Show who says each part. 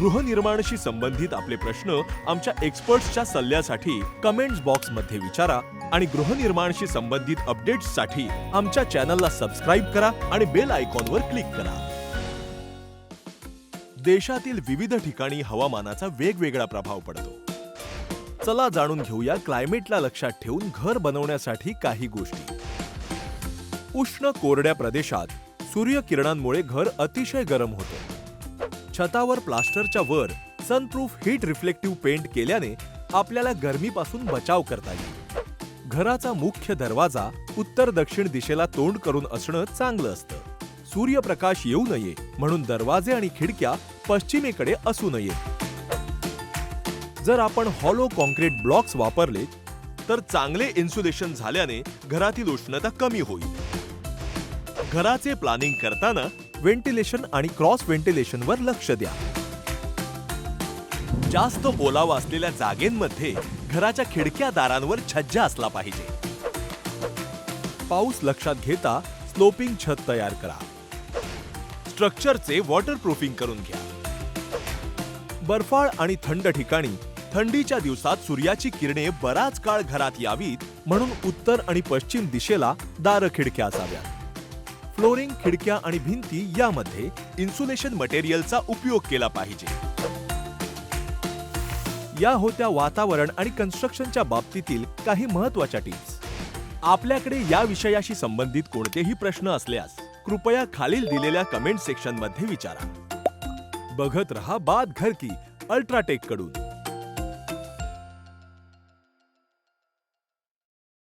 Speaker 1: गृहनिर्माणशी संबंधित आपले प्रश्न आमच्या एक्सपर्ट्सच्या सल्ल्यासाठी कमेंट्स बॉक्समध्ये विचारा आणि गृहनिर्माणशी संबंधित अपडेट्ससाठी आमच्या चॅनलला सबस्क्राईब करा आणि बेल आयकॉनवर क्लिक करा. देशातील विविध ठिकाणी हवामानाचा वेगवेगळा प्रभाव पडतो. चला जाणून घेऊया क्लायमेटला लक्षात ठेवून घर बनवण्यासाठी काही गोष्टी. उष्ण कोरड्या प्रदेशात सूर्यकिरणांमुळे घर अतिशय गरम होते. छतावर प्लास्टरच्या वर सनप्रूफ हीट रिफ्लेक्टिव्ह पेंट केल्याने आपल्याला गरमीपासून बचाव करता येईल. घराचा मुख्य दरवाजा उत्तर दक्षिण दिशेला तोंड करून असणं चांगलं असतं. सूर्यप्रकाश येऊ नये म्हणून दरवाजे आणि खिडक्या पश्चिमेकडे असू नयेत जर आपण हॉलो कॉन्क्रीट ब्लॉक्स वापरले तर चांगले इन्सुलेशन झाल्याने घरातील उष्णता कमी होईल. घराचे प्लॅनिंग करताना व्हेंटिलेशन आणि क्रॉस व्हेंटिलेशनवर लक्ष द्या. जास्त ओलावा असलेल्या जागेंमध्ये घराच्या खिडक्या दारांवर छज्जा असला पाहिजे. पाऊस लक्षात घेता स्लोपिंग छत तयार करा. स्ट्रक्चरचे वॉटरप्रूफिंग करून घ्या. बर्फाळ आणि थंड ठिकाणी थंडीच्या दिवसात सूर्याची किरणे बराच काळ घरात यावीत म्हणून उत्तर आणि पश्चिम दिशेला दार खिडक्या असाव्यात. फ्लोरिंग खिडक्या आणि भिंती यामध्ये इन्सुलेशन मटेरियलचा उपयोग केला पाहिजे. या होत्या वातावरण आणि कन्स्ट्रक्शनच्या बाबतीतील काही महत्त्वाच्या टिप्स. आपल्याकडे या विषयाशी संबंधित कोणतेही प्रश्न असल्यास कृपया खालील दिलेल्या कमेंट सेक्शनमध्ये विचारा. बघत रहा बाद घर की अल्ट्राटेककडून.